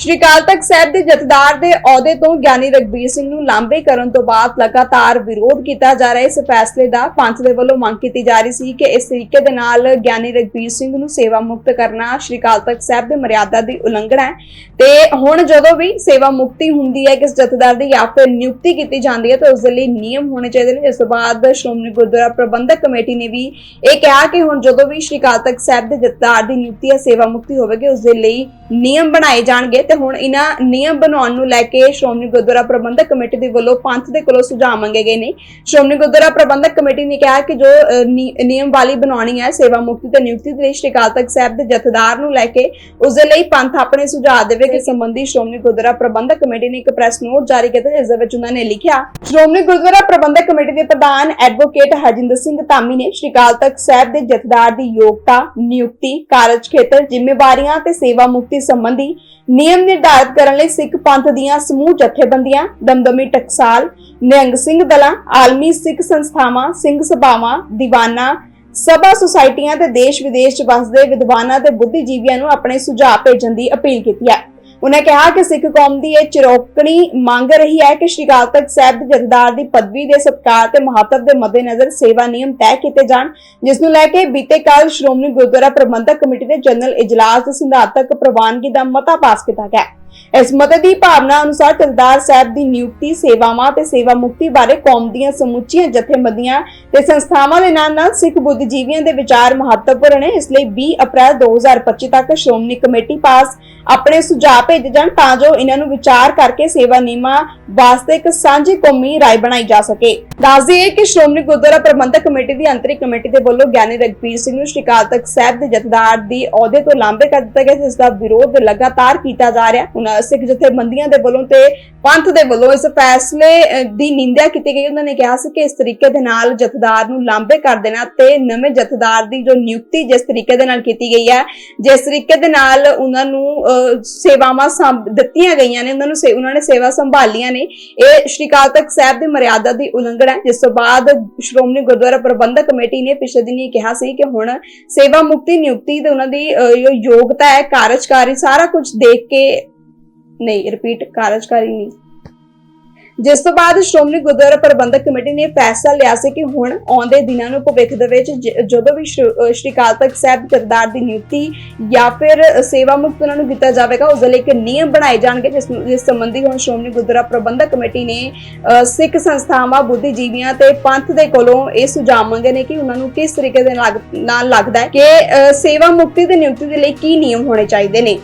ਸ਼੍ਰੀ ਅਕਾਲ ਤਖਤ ਸਾਹਿਬ ਦੇ ਜਥੇਦਾਰ ਦੇ ਅਹੁਦੇ ਤੋਂ ਗਿਆਨੀ ਰਗਬੀਰ ਸਿੰਘ ਨੂੰ ਲਾਂਬੇ ਕਰਨ ਤੋਂ ਬਾਅਦ ਲਗਾਤਾਰ ਵਿਰੋਧ ਕੀਤਾ ਜਾ ਰਿਹਾ। ਇਸ ਫੈਸਲੇ ਦਾ ਪੰਥ ਦੇ ਵੱਲੋਂ ਮੰਗ ਕੀਤੀ ਜਾ ਰਹੀ ਸੀ ਕਿ ਇਸ ਤਰੀਕੇ ਦੇ ਨਾਲ ਗਿਆਨੀ ਰਗਬੀਰ ਸਿੰਘ ਨੂੰ ਸੇਵਾ ਮੁਕਤ ਕਰਨਾ ਸ਼੍ਰੀ ਅਕਾਲ ਤਖਤ ਸਾਹਿਬ ਦੇ ਮਰਿਆਦਾ ਦੀ ਉਲੰਘਣਾ ਹੈ। ਤੇ ਹੁਣ ਜਦੋਂ ਵੀ ਸੇਵਾ ਮੁਕਤੀ ਹੁੰਦੀ ਹੈ ਕਿਸ ਜਥੇਦਾਰ ਦੀ ਜਾਂ ਫਿਰ ਨਿਯੁਕਤੀ ਕੀਤੀ ਜਾਂਦੀ ਹੈ, ਤਾਂ ਉਸ ਦੇ ਲਈ ਨਿਯਮ ਹੋਣੇ ਚਾਹੀਦੇ ਨੇ। ਇਸ ਤੋਂ ਬਾਅਦ ਸ਼੍ਰੋਮਣੀ ਗੁਰਦੁਆਰਾ ਪ੍ਰਬੰਧਕ ਕਮੇਟੀ ਨੇ ਵੀ ਇਹ ਕਿਹਾ ਕਿ ਹੁਣ ਜਦੋਂ ਵੀ ਸ਼੍ਰੀ ਅਕਾਲ ਤਖਤ ਸਾਹਿਬ ਦੇ ਜਥੇਦਾਰ ਦੀ ਨਿਯੁਕਤੀ ਹੈ ਸੇਵਾ ਮੁਕਤੀ ਹੋਵੇਗੀ, ਉਸ ਦੇ ਲਈ ਨਿਯਮ ਬਣਾਏ ਜਾਣਗੇ ਤੇ ਹੁਣ ਇਹਨਾਂ ਨਿਯਮ ਬਣਾਉਣ ਨੂੰ ਲੈ ਕੇ ਸ਼੍ਰੋਮਣੀ ਗੁਰਦੁਆਰਾ ਪ੍ਰਬੰਧਕ ਕਮੇਟੀ ਦੇ ਵੱਲੋਂ ਪੰਥ ਦੇ ਕੋਲੋਂ ਸੁਝਾਅ ਮੰਗੇ ਗਏ ਨੇ। ਸ਼੍ਰੋਮਣੀ ਗੁਰਦੁਆਰਾ ਪ੍ਰਬੰਧਕ ਕਮੇਟੀ ਨੇ ਕਿਹਾ ਕਿ ਜੋ ਨਿਯਮ ਵਾਲੀ ਬਣਾਉਣੀ ਹੈ, ਸੇਵਾ ਮੁਕਤੀ ਤੇ ਨਿਯੁਕਤੀ ਦੇ ਲਈ ਸ਼੍ਰੀ ਅਕਾਲ ਤਖਤ ਸਾਹਿਬ ਦੇ ਜਥੇਦਾਰ ਨੂੰ ਲੈ ਕੇ, ਉਸ ਦੇ ਲਈ ਪੰਥ ਆਪਣੇ ਸੁਝਾਅ ਦੇਵੇ ਕਿ ਸੰਬੰਧੀ ਸ਼੍ਰੋਮਣੀ ਗੁਰਦੁਆਰਾ ਪ੍ਰਬੰਧਕ ਕਮੇਟੀ ਨੇ ਇੱਕ ਪ੍ਰੈਸ ਨੋਟ ਜਾਰੀ ਕੀਤਾ, ਜਿਸ ਦੇ ਵਿੱਚ ਉਹਨਾਂ ਨੇ ਲਿਖਿਆ, ਸ਼੍ਰੋਮਣੀ ਗੁਰਦੁਆਰਾ ਪ੍ਰਬੰਧਕ ਕਮੇਟੀ ਦੇ ਪ੍ਰਧਾਨ ਐਡਵੋਕੇਟ ਹਰਜਿੰਦਰ ਸਿੰਘ ਧਾਮੀ ਨੇ ਸ਼੍ਰੀ ਅਕਾਲ ਤਖਤ ਸਾਹਿਬ ਦੇ ਜਥੇਦਾਰ ਦੀ ਯੋਗਤਾ, ਨਿਯੁਕਤੀ, ਕਾਰਜ ਖੇਤਰ, ਜ਼ਿੰਮੇਵਾਰੀਆਂ ਤੇ ਸੇਵਾ ਮੁਕਤੀ ਸੰਬੰਧੀ ਨਿਯਮ ਨਿਰਧਾਰਤ ਕਰਨ ਲਈ ਸਿੱਖ ਪੰਥ ਦੀਆਂ ਸਮੂਹ ਜਥੇਬੰਦੀਆਂ, ਦਮਦਮੀ ਟਕਸਾਲ, ਨਿਹੰਗ ਸਿੰਘ ਦਲਾਂ, ਆਲਮੀ ਸਿੱਖ ਸੰਸਥਾਵਾਂ, ਸਿੰਘ ਸਭਾਵਾਂ, ਦੀਵਾਨਾ, ਸਭਾ ਸੁਸਾਇਟੀਆਂ ਤੇ ਦੇਸ਼ ਵਿਦੇਸ਼ ਚ ਵੱਸਦੇ ਵਿਦਵਾਨਾਂ ਤੇ ਬੁੱਧੀਜੀਵੀਆਂ ਨੂੰ ਆਪਣੇ ਸੁਝਾਅ ਭੇਜਣ ਦੀ ਅਪੀਲ ਕੀਤੀ ਹੈ। ਉਹਨੇ ਕਿਹਾ ਕਿ ਸਿੱਖ ਕੌਮ ਦੀ ਇਹ ਚਿਰੋਕਣੀ ਮੰਗ ਰਹੀ ਹੈ ਕਿ ਸ਼੍ਰੀ ਅਕਾਲ ਤਖਤ ਸਾਹਿਬ ਦੇ ਜਥੇਦਾਰ ਦੀ ਪਦਵੀ ਦੇ ਸਤਕਾਰ ਤੇ ਮਹੱਤਵ ਦੇ ਮੱਦੇਨਜ਼ਰ ਸੇਵਾ ਨਿਯਮ ਤੈਅ ਕੀਤੇ ਜਾਣ, ਜਿਸ ਨੂੰ ਲੈ ਕੇ ਬੀਤੇ ਕੱਲ ਸ਼੍ਰੋਮਣੀ ਗੁਰਦੁਆਰਾ ਪ੍ਰਬੰਧਕ ਕਮੇਟੀ ਦੇ ਜਨਰਲ ਇਜਲਾਸ ਦੇ ਸਿਧਾਂਤਕ ਪ੍ਰਵਾਨਗੀ ਦਾ ਮਤਾ ਪਾਸ ਕੀਤਾ ਗਿਆ। ਇਸ ਮਤੇ ਦੀ ਭਾਵਨਾ ਅਨੁਸਾਰ ਜਥੇਦਾਰ ਸਾਹਿਬ ਦੀ ਨਿਯੁਕਤੀ, ਸੇਵਾਵਾਂ ਤੇ ਸੇਵਾ ਮੁਕਤੀ ਬਾਰੇ ਕੌਮ ਦੀਆਂ ਸਮੁੱਚੀਆਂ ਜਥੇਬੰਦੀਆਂ ਤੇ ਸੰਸਥਾਵਾਂ ਦੇ ਨਾਲ ਨਾਲ ਸਿੱਖ ਬੁੱਧੀਜੀਵੀਆਂ ਦੇ ਵਿਚਾਰ ਮਹੱਤਵਪੂਰਨ ਹੈ ਇਸ ਲਈ 20 ਅਪ੍ਰੈਲ 2025 ਤੱਕ ਸ਼੍ਰੋਮਣੀ ਕਮੇਟੀ ਪਾਸ ਆਪਣੇ ਸੁਝਾਅ ਭੇਜੇ ਜਾਣ ਤਾਂ ਜੋ ਇਹਨਾਂ ਨੂੰ ਵਿਚਾਰ ਕਰਕੇ ਸੇਵਾ ਨਿਯਮਾਂ ਵਾਸਤੇ ਇੱਕ ਸਾਂਝੀ ਕੌਮੀ ਰਾਏ ਬਣਾਈ ਜਾ ਸਕੇ। ਦੱਸ ਦਈਏ ਕਿ ਸ਼੍ਰੋਮਣੀ ਗੁਰਦੁਆਰਾ ਪ੍ਰਬੰਧਕ ਕਮੇਟੀ ਦੀ ਅੰਤਰਿਕ ਕਮੇਟੀ ਦੇ ਵੱਲੋਂ ਗਿਆਨੀ ਰਗਬੀਰ ਸਿੰਘ ਨੂੰ ਸ਼੍ਰੀ ਅਕਾਲ ਤਖਤ ਸਾਹਿਬ ਦੇ ਜਥੇਦਾਰ ਦੀ ਅਹੁਦੇ ਤੋਂ ਲਾਂਭੇ ਕਰ ਦਿੱਤਾ ਗਿਆ, ਜਿਸ ਦਾ ਵਿਰੋਧ ਲਗਾਤਾਰ ਕੀਤਾ ਜਾ ਰਿਹਾ। ਉਹਨਾਂ ਸਿੱਖ ਜਥੇਬੰਦੀਆਂ ਦੇ ਵੱਲੋਂ ਤੇ ਪੰਥ ਦੇ ਵੱਲੋਂ ਇਸ ਫੈਸਲੇ ਦੀ ਨਿੰਦਿਆ ਕੀਤੀ ਗਈ। ਉਹਨਾਂ ਨੇ ਕਿਹਾ ਸੀ ਕਿ ਇਸ ਤਰੀਕੇ ਦੇ ਨਾਲ ਜਥੇਦਾਰ ਨੂੰ ਲਾਂਭੇ ਕਰ ਦੇਣਾ ਤੇ ਨਵੇਂ ਜਥੇਦਾਰ ਦੀ ਜੋ ਨਿਯੁਕਤੀ ਜਿਸ ਤਰੀਕੇ ਦੇ ਨਾਲ ਕੀਤੀ ਗਈ ਹੈ, ਜਿਸ ਤਰੀਕੇ ਦੇ ਨਾਲ ਉਹਨਾਂ ਨੂੰ ਸੇਵਾਵਾਂ ਦਿੱਤੀਆਂ ਗਈਆਂ ਨੇ, ਉਹਨਾਂ ਨੂੰ ਉਹਨਾਂ ਨੇ ਸੇਵਾ ਸੰਭਾਲੀਆਂ ਨੇ। ਇਹ ਸ਼੍ਰੀ ਅਕਾਲ ਤਖਤ ਸਾਹਿਬ ਦੀ ਮਰਿਆਦਾ ਦੀ ਉਲੰਘਣਾ ਹੈ, ਜਿਸ ਤੋਂ ਬਾਅਦ ਸ਼੍ਰੋਮਣੀ ਗੁਰਦੁਆਰਾ ਪ੍ਰਬੰਧਕ ਕਮੇਟੀ ਨੇ ਪਿਛਲੇ ਦਿਨੀ ਇਹ ਕਿਹਾ ਸੀ ਕਿ ਹੁਣ ਸੇਵਾ ਮੁਕਤੀ, ਨਿਯੁਕਤੀ ਤੇ ਉਹਨਾਂ ਦੀ ਜੋ ਯੋਗਤਾ ਹੈ, ਕਾਰਜਕਾਰੀ ਸਾਰਾ ਕੁਝ ਦੇਖ ਕੇ ਨਹੀਂ ਰਿਪੀਟ ਕਾਰਜਕਾਰੀ ਨਹੀਂ। ਜਿਸ ਤੋਂ ਬਾਅਦ ਸ਼੍ਰੋਮਣੀ ਗੁਰਦੁਆਰਾ ਪ੍ਰਬੰਧਕ ਕਮੇਟੀ ਨੇ ਫੈਸਲਾ ਲਿਆ ਸੀ ਕਿ ਹੁਣ ਆਉਂਦੇ ਦਿਨਾਂ ਨੂੰ ਭਵਿੱਖ ਦੇ ਵਿੱਚ ਜਦੋਂ ਵੀ ਅਹ ਸ਼੍ਰੀ ਅਕਾਲ ਤਖਤ ਸਾਹਿਬ ਜਥੇਦਾਰ ਦੀ ਨਿਯੁਕਤੀ ਜਾਂ ਫਿਰ ਸੇਵਾ ਮੁਕਤ ਉਹਨਾਂ ਨੂੰ ਕੀਤਾ ਜਾਵੇਗਾ, ਉਸ ਲਈ ਇੱਕ ਨਿਯਮ ਬਣਾਏ ਜਾਣਗੇ, ਜਿਸ ਜਿਸ ਸੰਬੰਧੀ ਹੁਣ ਸ਼੍ਰੋਮਣੀ ਗੁਰਦੁਆਰਾ ਪ੍ਰਬੰਧਕ ਕਮੇਟੀ ਨੇ ਸਿੱਖ ਸੰਸਥਾਵਾਂ, ਬੁੱਧੀਜੀਵੀਆਂ ਤੇ ਪੰਥ ਦੇ ਕੋਲੋਂ ਇਹ ਸੁਝਾਅ ਮੰਗੇ ਨੇ ਕਿ ਉਹਨਾਂ ਨੂੰ ਕਿਸ ਤਰੀਕੇ ਦੇ ਨਾਲ ਲੱਗਦਾ ਹੈ ਕਿ ਸੇਵਾ ਮੁਕਤੀ ਤੇ ਨਿਯੁਕਤੀ ਦੇ ਲਈ ਕੀ ਨਿਯਮ ਹੋਣੇ ਚਾਹੀਦੇ ਨੇ।